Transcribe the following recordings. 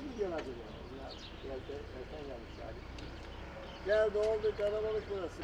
gidiyorsun acaba? Ya, biraz erken gelmiş yani. Gel kalabalık burası.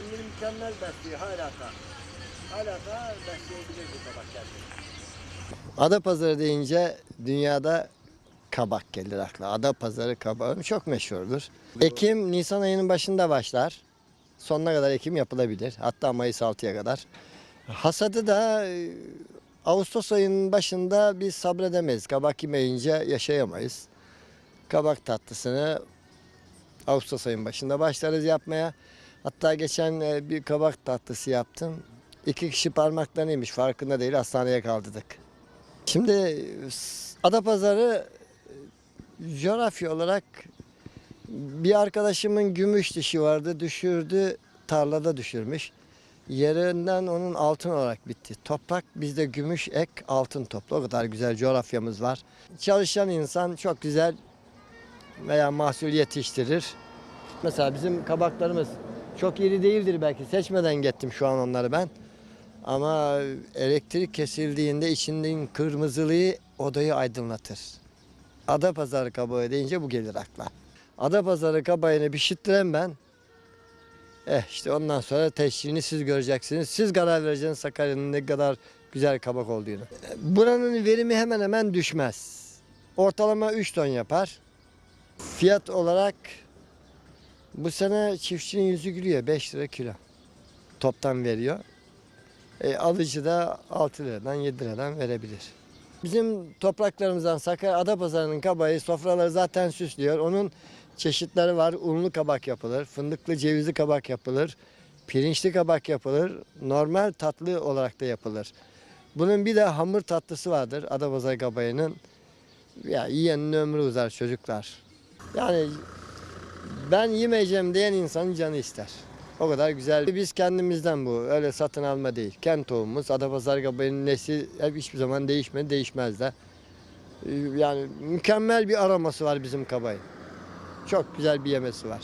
Kendini mükemmel besliyor hala da. Hala da besleyebilir bu tabak kendini. Adapazarı deyince dünyada kabak gelir akla. Adapazarı kabağı çok meşhurdur. Ekim Nisan ayının başında başlar. Sonuna kadar ekim yapılabilir. Hatta Mayıs 6'ya kadar. Hasadı da e, Ağustos ayının başında biz sabredemeyiz. Kabak yemeyince yaşayamayız. Kabak tatlısını Ağustos ayının başında başlarız yapmaya. Hatta geçen e, bir kabak tatlısı yaptım. İki kişi parmaklarını yemiş farkında değil hastaneye kaldırdık. Şimdi e, Adapazarı e, coğrafya olarak bir arkadaşımın gümüş dişi vardı düşürdü tarlada düşürmüş. Yerinden onun altın olarak bitti. Toprak bizde gümüş ek altın toplu. O kadar güzel coğrafyamız var. Çalışan insan çok güzel veya mahsul yetiştirir. Mesela bizim kabaklarımız çok iri değildir belki. Seçmeden gittim şu an onları ben. Ama elektrik kesildiğinde içinden kırmızılığı odayı aydınlatır. Adapazarı kabağı deyince bu gelir akla. Adapazarı kabağını pişirttiren ben. Eh işte ondan sonra teşhirini siz göreceksiniz. Siz karar vereceksiniz Sakarya'nın ne kadar güzel kabak olduğunu. Buranın verimi hemen hemen düşmez. Ortalama 3 ton yapar. Fiyat olarak bu sene çiftçinin yüzü gülüyor 5 lira kilo. Toptan veriyor. E, alıcı da 6 liradan 7 liradan verebilir. Bizim topraklarımızdan Sakarya Adapazarı'nın kabağı sofraları zaten süslüyor. Onun çeşitleri var. Unlu kabak yapılır, fındıklı cevizli kabak yapılır, pirinçli kabak yapılır, normal tatlı olarak da yapılır. Bunun bir de hamur tatlısı vardır Adapazarı kabağının. Ya yiyenin ömrü uzar çocuklar. Yani ben yemeyeceğim diyen insanın canı ister. O kadar güzel. Biz kendimizden bu. Öyle satın alma değil. Kent tohumumuz. Adapazarı kabayının nesli hep hiçbir zaman değişmedi. Değişmez de. Ee, Yani mükemmel bir aroması var bizim kabayın. Çok güzel bir yemesi var.